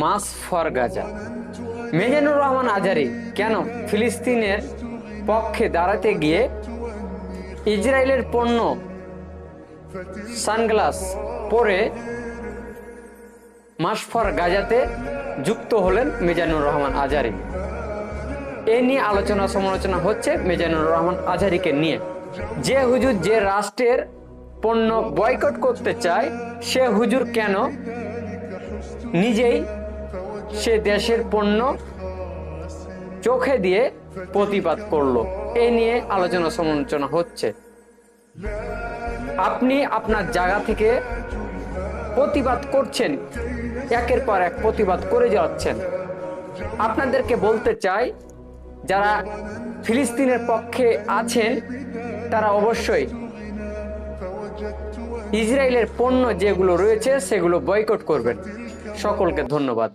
March for Gaza. Mizanur Rahman Azhari কেন ফিলিস্তিনের পক্ষে দাঁড়াতে গিয়ে ইসরায়েলের পণ্য সানগ্লাস পরে মাস ফর গাজাতে যুক্ত হলেন মেজানুর রহমান আজারি। এ নিয়ে আলোচনা সমালোচনা হচ্ছে মেজানুর রহমান আজারিকে নিয়ে। যে হুজুর যে রাষ্ট্রের পণ্য বয়কট করতে চায়, সে হুজুর কেন নিজেই সে দেশের পণ্য চোখে দিয়ে প্রতিবাদ করল। এ নিয়ে আলোচনা সমালোচনা হচ্ছে। আপনি আপনার জায়গা থেকে প্রতিবাদ করছেন। একের পর এক প্রতিবাদ করে যাচ্ছেন। আপনাদেরকে বলতে চাই, যারা ফিলিস্তিনের পক্ষে আছেন, তারা অবশ্যই ইসরায়েলের পণ্য যেগুলো রয়েছে, সেগুলো বয়কট করবেন। সকলকে ধন্যবাদ।